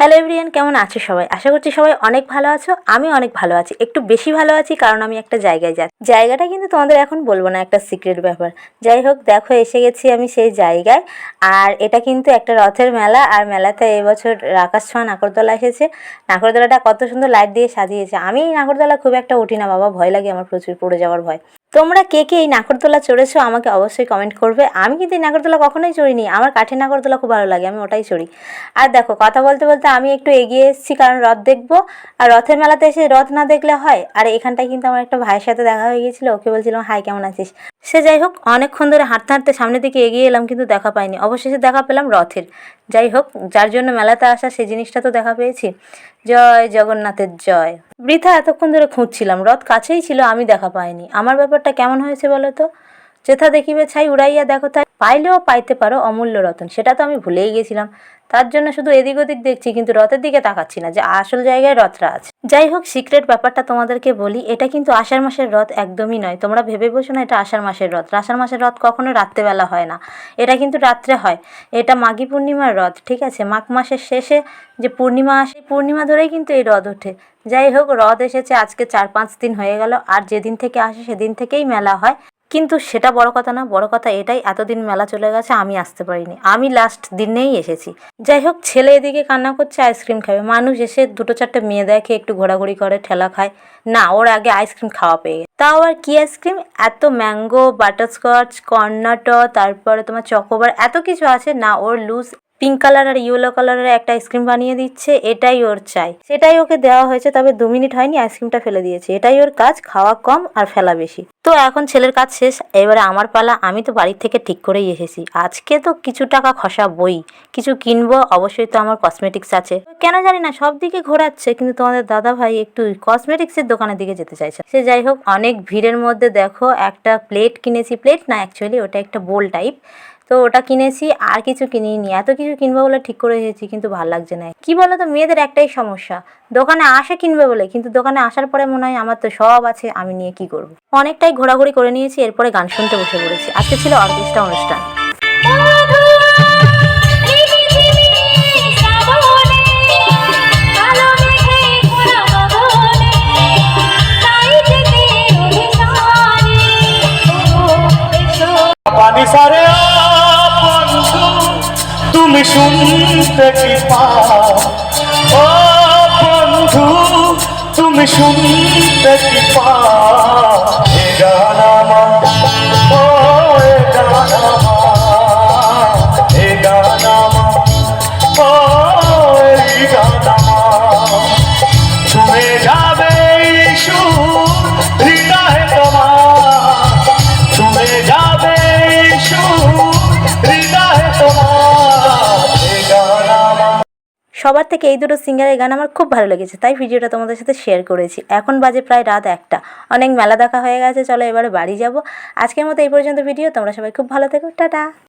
Hello everyone কেমন আছো সবাই? আশা করছি সবাই অনেক ভালো আছো আমি অনেক ভালো আছি। একটু বেশি ভালো আছি কারণ আমি একটা জায়গায় যাচ্ছি। জায়গাটা কিন্তু তোমাদের এখন বলব না, একটা সিক্রেট ব্যাপার। যাই হোক, দেখো এসে গেছি আমি সেই জায়গায়। আর এটা কিন্তু একটা রথের মেলা, আর মেলাতে এবছর আকাশ ছোঁয়া নাগরদোলা এসেছে। নাগরদোলাটা কত সুন্দর লাইট দিয়ে সাজিয়েছে। আমি নাগরদোলা খুব একটা উঠি না, বাবা, ভয় লাগে, আমার প্রচুর পড়ে যাওয়ার ভয়। তোমরা কে কে এই নাগরদোলা চড়েছো আমাকে অবশ্যই কমেন্ট করবে। আমি কিন্তু এই নাগরদোলা কখনোই চড়িনি। আমার কাঠের নাগরদোলা খুব ভালো লাগে, আমি ওটাই চড়ি। আর দেখো, কথা বলতে বলতে আমি একটু এগিয়ে এসেছি, কারণ রথ দেখব। আর রথের মেলাতে এসে রথ না দেখলে হয়? আর এখানটায় কিন্তু আমার একটা ভাইয়ের সাথে দেখা হয়ে গিয়েছিল, ওকে বলছিলাম, হাই, কেমন আছিস? সে যাই হোক, অনেকক্ষণ ধরে হাঁটতে হাঁটতে সামনের দিকে এগিয়ে এলাম, কিন্তু দেখা পাইনি। অবশেষে দেখা পেলাম রথের। যাই হোক, যার জন্য মেলাতে আসা সেই জিনিসটা তো দেখা পেয়েছি। জয় জগন্নাথের জয়। বৃথা এতক্ষণ ধরে খুঁজছিলাম, রথ কাছেই ছিল, আমি দেখা পাইনি। আমার ব্যাপারটা কেমন হয়েছে বলো তো? যেথা দেখিবে ছাই উড়াইয়া দেখো তাই পাইলেও পাইতে পারো অমূল্য রতন। সেটা তো আমি ভুলেই গেছিলাম। তার জন্য শুধু এদিক ওদিক দেখছি, কিন্তু রথের দিকে তাকাচ্ছি না যে আসল জায়গায় রথটা আছে। যাই হোক সিক্রেট ব্যাপারটা তোমাদেরকে বলি, এটা কিন্তু আষাঢ় মাসের রথ একদমই নয়। তোমরা ভেবে বসো না, এটা আষাঢ় মাসের রথ। আষাঢ় মাসের রথ কখনো রাত্রেবেলা হয় না। এটা কিন্তু রাত্রে হয়। এটা মাঘী পূর্ণিমার রথ, ঠিক আছে? মাঘ মাসের শেষে যে পূর্ণিমা আসে পূর্ণিমা ধরেই কিন্তু এই রথ ওঠে যাই হোক, রথ এসেছে, আজকে চার পাঁচ দিন হয়ে গেল। আর যেদিন থেকে আসে, সেদিন থেকেই মেলা হয়। কিন্তু সেটা বড় কথা না, বড় কথা এটাই, এতদিন মেলা চলে গেছে, আমি আসতে পারিনি। আমি লাস্ট দিনেই এসেছি। যাই হোক, ছেলে এদিকে কান্না করছে আইসক্রিম খাবে। মানুষ এসে দুটো চারটে মেয়ে দেখে, একটু ঘোরাঘুরি করে, ঠেলা খায়। না, ওর আগে আইসক্রিম খাওয়া পেয়ে গেছে। তাও আর কি আইসক্রিম এত ম্যাঙ্গো বাটারস্কচ কর্নাটো তারপরে তোমার চকোবার এত কিছু আছে। না, ওর লুজ পিঙ্ক কালার আর ইয়েলো কালারের একটা আইসক্রিম বানিয়ে দিচ্ছে, এটাই ওর চাই। সেটাই ওকে দেওয়া হয়েছে, তবে দু মিনিট হয়নি আইসক্রিমটা ফেলে দিয়েছে। এটাই ওর কাজ, খাওয়া কম আর ফেলা বেশি। তো এখন ছেলের কাজ শেষ, এবারে আমার পালা, আমি তো বাড়ির থেকে ঠিক করেই এসেছি। আজকে তো কিছু টাকা খসা বই, কিছু কিনবো, অবশ্যই তো আমার কসমেটিক্স আছে। কেন জানি না, সব দিকে ঘোরাচ্ছে, কিন্তু তোমাদের দাদা ভাই একটু কসমেটিক্সের দোকানের দিকে যেতে চাইছে। সে যাই হোক, অনেক ভিড়ের মধ্যে দেখো, একটা প্লেট কিনেছি। প্লেট না অ্যাকচুয়ালি ওটা একটা বোল টাইপ তো ওটা কিনেছি, আর কিছু কিনিনি। এত কিছু কিনবো বলে ঠিক করে এসেছি, কিন্তু ভালো লাগছে না। কি বলো তো মেয়েদের একটাই সমস্যা। দোকানে আসে কিনবে বলে, কিন্তু দোকানে আসার পরে মনে হয় আমার তো সব আছে, আমি নিয়ে কি করব? অনেকটাই ঘোরাঘুরি করে নিয়েছি, এরপরে গান শুনতে বসে পড়েছি। আজকে ছিল অর্কেস্ট্রা অনুষ্ঠান। তুমি শুনতে কি পাও? বন্ধু, তুমি শুনতে কি সবার থেকে এই দুটো সিঙ্গারের গান আমার খুব ভালো লেগেছে, তাই ভিডিওটা তোমাদের সাথে শেয়ার করেছি। এখন বাজে প্রায় রাত একটা। অনেক মেলা দেখা হয়ে গেছে, চলো এবারে বাড়ি যাব। আজকের মতো এই পর্যন্ত ভিডিও, তোমরা সবাই খুব ভালো থেকো, টাটা।